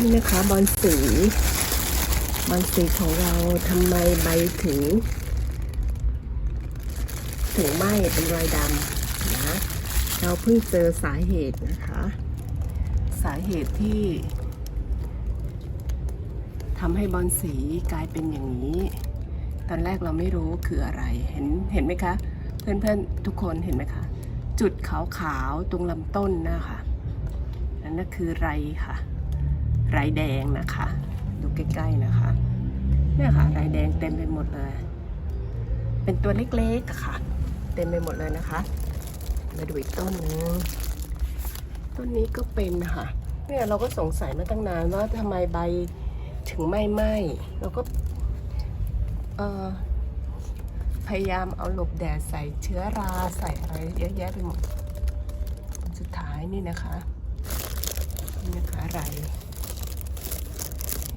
นี่นะคะบอลสีบอลสีของเราทำไมใบถึง ถึงไหม้เป็นรอยดำนะ เราเพิ่งเจอสาเหตุนะคะ สาเหตุที่ทำให้บอลสีกลายเป็นอย่างนี้ ตอนแรกเราไม่รู้คืออะไร เห็นเห็นไหมคะ เพื่อนๆทุกคนเห็นไหมคะ จุดขาวๆตรงลำต้นนะคะนั่นก็คือไรค่ะ ไรแดงนะคะ ดูใกล้ๆนะคะเนี่ยค่ะไรแดงเต็มไปหมดเลย เป็นตัวเล็กๆค่ะ เต็มไปหมดเลยนะคะ มาดูอีกต้นหนึงต้นนี้ก็เป็นค่ะเนี่ยเราก็สงสัยมาตั้งนานว่าทำไมใบถึงไม่ไหม้เราก็เออพยายามเอาหลบแดดใส่เชื้อราใส่อะไรเยอะแยะไปหมดสุดท้ายนี่นะคะนี่นะคะไร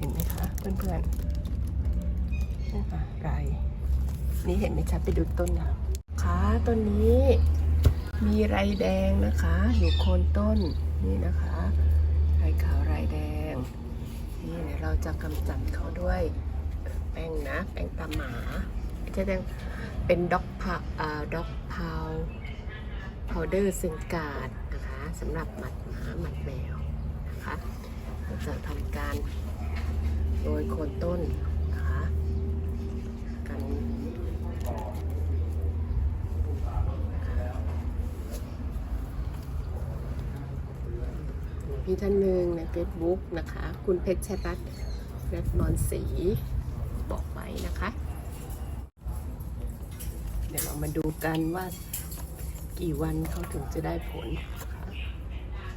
เห็นไหมคะเพื่อนๆนี่ค่ะไรนี่เห็นไหมชัดไปดูต้นนะขาต้นนี้ มีไรแดงนะคะอยู่โคนต้นนี่นะคะไรขาวไรแดง นี่เดี๋ยวเราจะกำจัดเขาด้วยแป้งนะ แป้งตาหมาไม่ใช่แป้งเป็นด็อกพาอ่าด็อกพาวพาวเดอร์ซิงการ์ดนะคะสำหรับหมัดหมาหมัดแมวนะคะเราจะทำการ โรยโคนต้นนะคะกันพี่ท่านหนึ่งใน Facebook นะคะ คุณเพชรชรัตน์รัตน์มอนศรีบอกไว้นะคะ เดี๋ยวเรามาดูกันว่ากี่วันเขาถึงจะได้ผล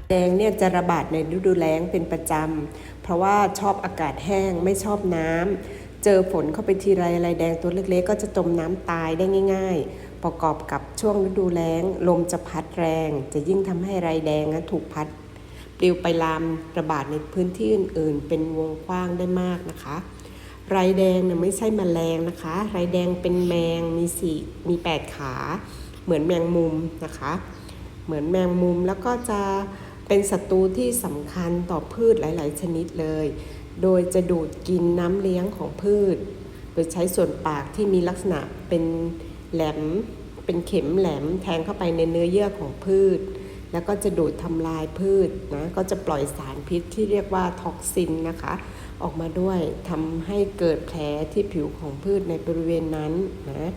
แดงเนี่ยจะระบาดในฤดูแล้งเป็นประจำ เพราะว่าชอบอากาศแห้งไม่ชอบน้ำ เจอฝนเข้าไปทีไรลายแดงตัวเล็กๆ ก็จะจมน้ำตายได้ง่าย ๆ ประกอบกับช่วงฤดูแล้ง ลมจะพัดแรง จะยิ่งทำให้ไรแดงนะถูกพัดปลิวไปลามระบาดในพื้นที่อื่นๆ เป็นวงกว้างได้มากนะคะไรแดงเนี่ยไม่ใช่แมลงนะคะ ไรแดงเป็นแมงมีสี่มีแปดขา เหมือนแมงมุมนะคะ เหมือนแมงมุมแล้วก็จะ เป็นศัตรูที่สำคัญต่อพืชหลาย ๆ ชนิดเลย โดยจะดูดกินน้ำเลี้ยงของพืช โดยใช้ส่วนปากที่มีลักษณะเป็นแหลม เป็นเข็มแหลมแทงเข้าไปในเนื้อเยื่อของพืช แล้วก็จะดูดทำลายพืชนะ ก็จะปล่อยสารพิษที่เรียกว่าท็อกซินนะคะ ออกมาด้วยทำให้เกิดแผลที่ผิวของพืชในบริเวณนั้นนะ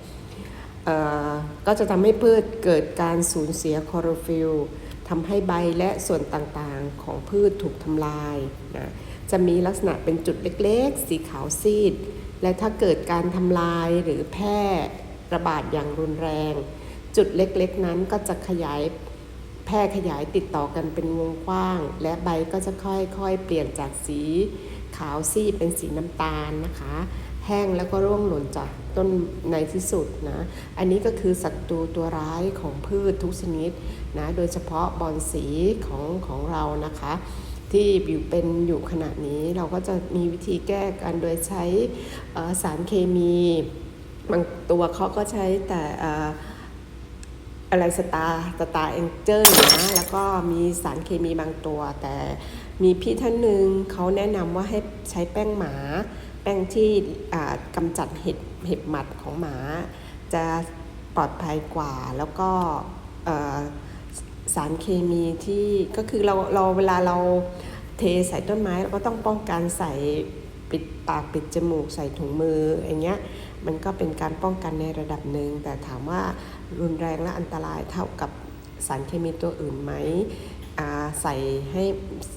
ก็จะทำให้พืชเกิดการสูญเสียคลอโรฟิล ทำให้ใบและส่วนต่างๆของพืชถูกทำลายนะจะมีลักษณะเป็นจุดเล็กๆ สีขาวซีด และถ้าเกิดการทำลายหรือแพร่ระบาดอย่างรุนแรง จุดเล็กๆนั้นก็จะขยายแพร่ขยายติดต่อกันเป็นวงกว้าง และใบก็จะค่อยๆ เปลี่ยนจากสีขาวซีดเป็นสีน้ำตาลนะคะ แห้งแล้วก็ร่วงหล่นจากต้นในที่สุดนะ อันนี้ก็คือศัตรูตัวร้ายของพืชทุกชนิดนะ โดยเฉพาะบอนสีของของเรานะคะ ที่อยู่เป็นอยู่ขณะนี้เราก็จะมีวิธีแก้กันโดยใช้สารเคมีบางตัวเขาก็ใช้แต่ออะไรสตาร์สตาร์เองเจิลนะ แล้วก็มีสารเคมีบางตัว แต่มีพี่ท่านหนึ่งเขาแนะนำว่าให้ใช้แป้งหมา ป้งที่กำจัดเห็ดเห็บหมัดของหมา จะปลอดภัยกว่าแล้วก็สารเคมีที่ก็คือเราเราเวลาเราเทใส่ต้นไม้เราก็ต้องป้องกันใส่ปิดปากปิดจมูกใส่ถุงมืออย่างเงี้ยมันก็เป็นการป้องกันในระดับหนึ่งแต่ถามว่ารุนแรงและอันตรายเท่ากับสารเคมีตัวอื่นไหม ใส่ให้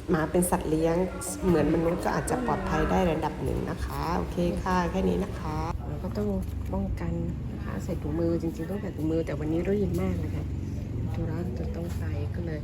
หมาเป็นสัตว์เลี้ยง เหมือนมนุษย์ก็อาจจะปลอดภัยได้ระดับหนึ่งนะคะ โอเคค่ะ แค่นี้นะคะเราก็ต้องป้องกันนะคะใส่ถุงมือจริงๆต้องใส่ถุงมือแต่วันนี้รีบมากเลยค่ะธุระจะต้องใส่ก็เลย